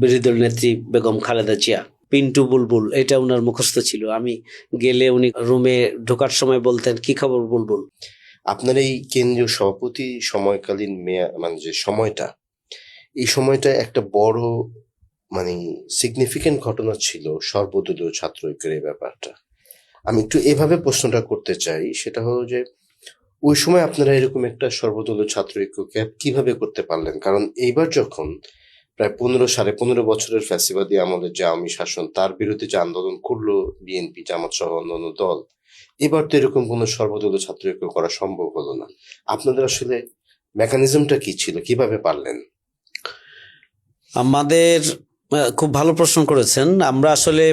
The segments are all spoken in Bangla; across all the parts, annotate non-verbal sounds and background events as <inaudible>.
বিরোধী নেত্রী বেগম খালেদা জিয়া, পিন্টু বুলবুল, এটা ওনার মুখস্থ ছিল। আমি গেলে উনি রুমে ঢোকার সময় বলতেন, কি খবর বুলবুল? আপনার এই কেন্দ্রীয় সভাপতি সময়কালীন মেয়া মানে যে সময়টা, এই সময়টা একটা বড় মানে সিগনিফিকেন্ট ঘটনা ছিল সর্বদলীয় ছাত্র ঐক্যের এই ব্যাপারটা। আমি একটু এভাবে প্রশ্নটা করতে চাই, সেটা হলো যে, ওই সময় আপনারা এরকম একটা সর্বদলীয় ছাত্র ঐক্য ঐক্যকে কীভাবে করতে পারলেন? কারণ এইবার যখন প্রায় পনেরো সাড়ে পনেরো বছরের ফ্যাসিবাদী আমলের যে আওয়ামী শাসন তার বিরুদ্ধে যে আন্দোলন করল বিএনপি জামাত সহ অন্যান্য দল এবার তো এরকম কোনো সর্বদলীয় ছাত্র ঐক্য করা সম্ভব হলো না। আপনাদের আসলে মেকানিজমটা কি ছিল? কীভাবে পারলেন? আমাদের খুব ভালো প্রশ্ন করেছেন। আমরা আসলে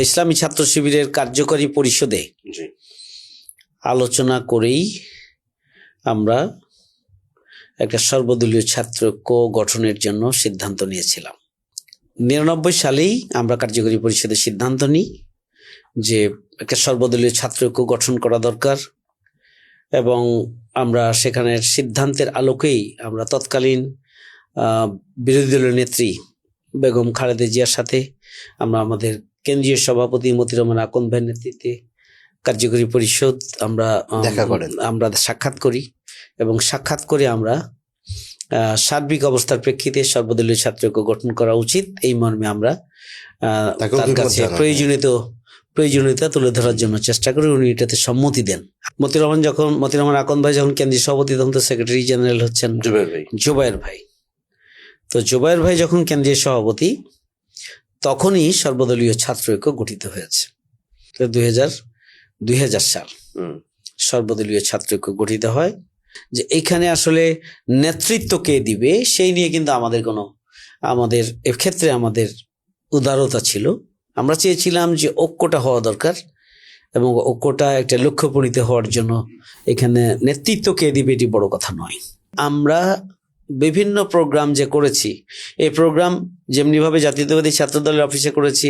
ইসলামী ছাত্র শিবিরের কার্যকরী পরিষদে আলোচনা করেই আমরা একটা সর্বদলীয় ছাত্র ঐক্য গঠনের জন্য সিদ্ধান্ত নিয়েছিলাম নিরানব্বই সালেই আমরা কার্যকরী পরিষদের সিদ্ধান্ত নিই যে একটা সর্বদলীয় ছাত্র ঐক্য গঠন করা দরকার এবং আমরা সেখানের সিদ্ধান্তের আলোকেই আমরা তৎকালীন বিরোধী দলীয় নেত্রী বেগম খালেদা জিয়ার সাথে আমরা আমাদের কেন্দ্রীয় সভাপতি মতির রহমান আকন ভাইয়ের নেতৃত্বে কার্যকরী পরিষদ আমরা দেখা করেন। আমরা সাক্ষাৎ করি এবং সাক্ষাৎ করে আমরা সার্বিক অবস্থার প্রেক্ষিতে সর্বদলীয় ছাত্রকে গঠন করা উচিত। এই মর্মে আমরা তার কাছে প্রয়োজনীয় প্রয়োজনীয়তা তুলে ধরার জন্য চেষ্টা করি উনি এটাতে সম্মতি দেন। মতির রহমান যখন মতির রহমান আকন ভাই যখন কেন্দ্রীয় সভাপতি তখন তো সেক্রেটারি জেনারেল হচ্ছেন জোবায়ের ভাই। তো জোবায়ের ভাই যখন কেন্দ্রীয় সভাপতি তখনই সর্বদলীয় ছাত্র ঐক্য গঠিত হয়েছে। দুই হাজার দুই হাজার সাল সর্বদলীয় ছাত্র ঐক্য গঠিত হয়। যে এখানে আসলে নেতৃত্ব কে দিবে, সেই নিয়ে কিন্তু আমাদের কোনো, আমাদের এক্ষেত্রে আমাদের উদারতা ছিল। আমরা চেয়েছিলাম যে ঐক্যটা হওয়া দরকার এবং ঐক্যটা একটা লক্ষ্য পরিতে হওয়ার জন্য এখানে নেতৃত্ব কে দিবে এটি বড় কথা নয়। আমরা বিভিন্ন প্রোগ্রাম যে করেছি। এই প্রোগ্রাম যেমনিভাবে জাতীয়তাবাদী ছাত্র দলের অফিসে করেছি,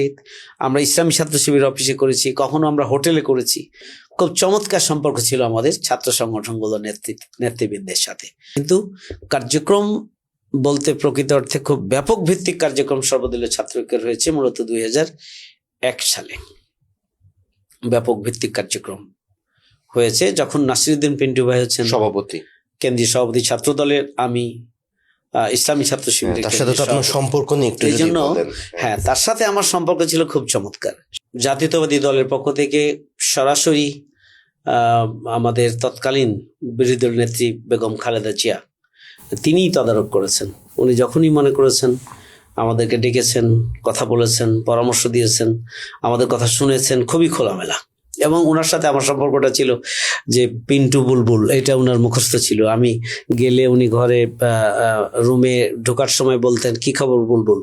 আমরা ইসলামী ছাত্র শিবির অফিসে করেছি, কখনো আমরা হোটেলে করেছি। খুব চমৎকার সম্পর্ক ছিল আমাদের ছাত্র সংগঠনগুলো নেতৃত্ব নেতৃবৃন্দের সাথে। কিন্তু কার্যক্রম বলতে প্রকৃত অর্থে খুব ব্যাপক ভিত্তিক কার্যক্রম সর্বদলীয় ছাত্র ঐক্যের হয়েছে মূলত দুই সালে। ব্যাপক ভিত্তিক কার্যক্রম হয়েছে। যখন নাসিরুদ্দিন পিন্টু ভাই হচ্ছেন সভাপতি। কেন্দ্রীয় সভাপতি ছাত্র দলের আমি ইসলামী ছাত্র হ্যাঁ, শিবিরের তার সাথে তো আপনার সম্পর্ক একটু এই জন্য হ্যাঁ তার সাথে আমার সম্পর্ক ছিল খুব চমৎকার। জাতীয়তাবাদী দলের পক্ষ থেকে সরাসরি আহ, আমাদের তৎকালীন বিরোধী দল নেত্রী বেগম খালেদা জিয়া তিনিই তদারক করেছেন। উনি যখনই মনে করেছেন আমাদেরকে ডেকেছেন কথা বলেছেন পরামর্শ দিয়েছেন আমাদের কথা শুনেছেন খুবই খোলামেলা। এবং ওনার সাথে আমার সম্পর্কটা ছিল যে পিন্টু বুলবুল এটা ওনার মুখস্থ ছিল। আমি গেলে উনি ঘরে রুমে ঢোকার সময় বলতেন কি খবর বুলবুল?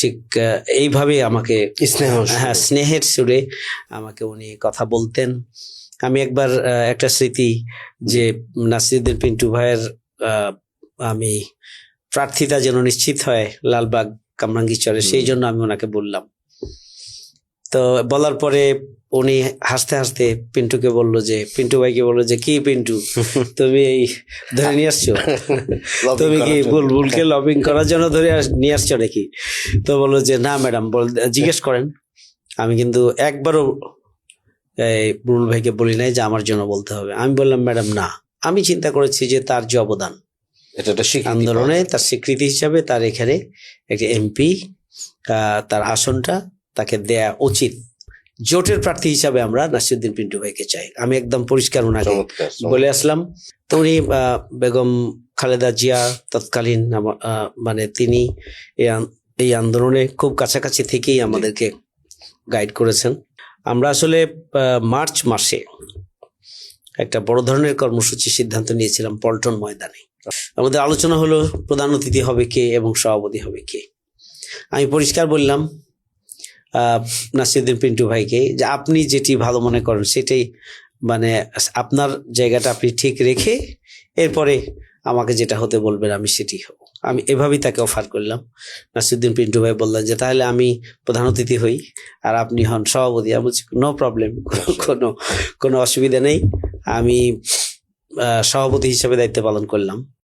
ঠিক এইভাবে আমাকে স্নেহ হ্যাঁ স্নেহের সুরে আমাকে উনি কথা বলতেন। আমি একবার একটা স্মৃতি যে নাসিরুদ্দিন পিন্টু ভাইয়ের আহ, আমি প্রার্থিতা যেন নিশ্চিত হয় লালবাগ কামরাঙ্গীচরে সেই জন্য আমি ওনাকে বললাম। তো বলার পরে উনি হাসতে হাসতে পিন্টুকে বলল যে পিন্টু ভাইকে বলল যে কি পিন্টু? <laughs> তুমি এই ধরে নিয়ে আসছো? তুমি কি। বুলবুলকে লবিং করার জন্য ধরে নিয়ে আসছো নাকি? তো বলল যে না ম্যাডাম বল জিজ্ঞেস করেন। আমি কিন্তু একবারও এই বুলবুল ভাইকে বলি নাই যে আমার জন্য বলতে হবে। আমি বললাম ম্যাডাম না। আমি চিন্তা করেছি যে তার যে অবদান আন্দোলনে তার স্বীকৃতি হিসাবে তার এখানে একটি এমপি তার আসনটা তাকে দেয়া উচিত। জোটের প্রার্থী হিসাবে আমরা নাসিরুদ্দিন পিন্টু ভাইকে চাই। আমি একদম পরিষ্কার ওনাকে বলে আসলাম। তো উনি বেগম খালেদা জিয়া তৎকালীন মানে তিনি এই আন্দোলনে খুব কাছাকাছি থেকেই আমাদেরকে গাইড করেছেন। আমরা আসলে মার্চ মাসে একটা বড় ধরনের কর্মসূচি সিদ্ধান্ত নিয়েছিলাম পল্টন ময়দানে। আমাদের আলোচনা হলো প্রধান অতিথি হবে কে এবং সভাপতি হবে কে। আমি পরিষ্কার বললাম নাসিরুদ্দিন পিন্টু ভাইকে যে আপনি যেটি ভালো মনে করেন সেটাই মানে আপনার জায়গাটা আপনি ঠিক রেখে এরপরে আমাকে যেটা হতে বলবেন আমি সেটি হব। আমি এভাবেই তাকে অফার করলাম। নাসিরুদ্দিন পিন্টু ভাই বললেন যে, তাহলে আমি প্রধান অতিথি হই আর আপনি হন সভাপতি। আমি বলছি নো প্রবলেম কোনো কোনো অসুবিধা নেই। আমি সভাপতি হিসেবে দায়িত্ব পালন করলাম।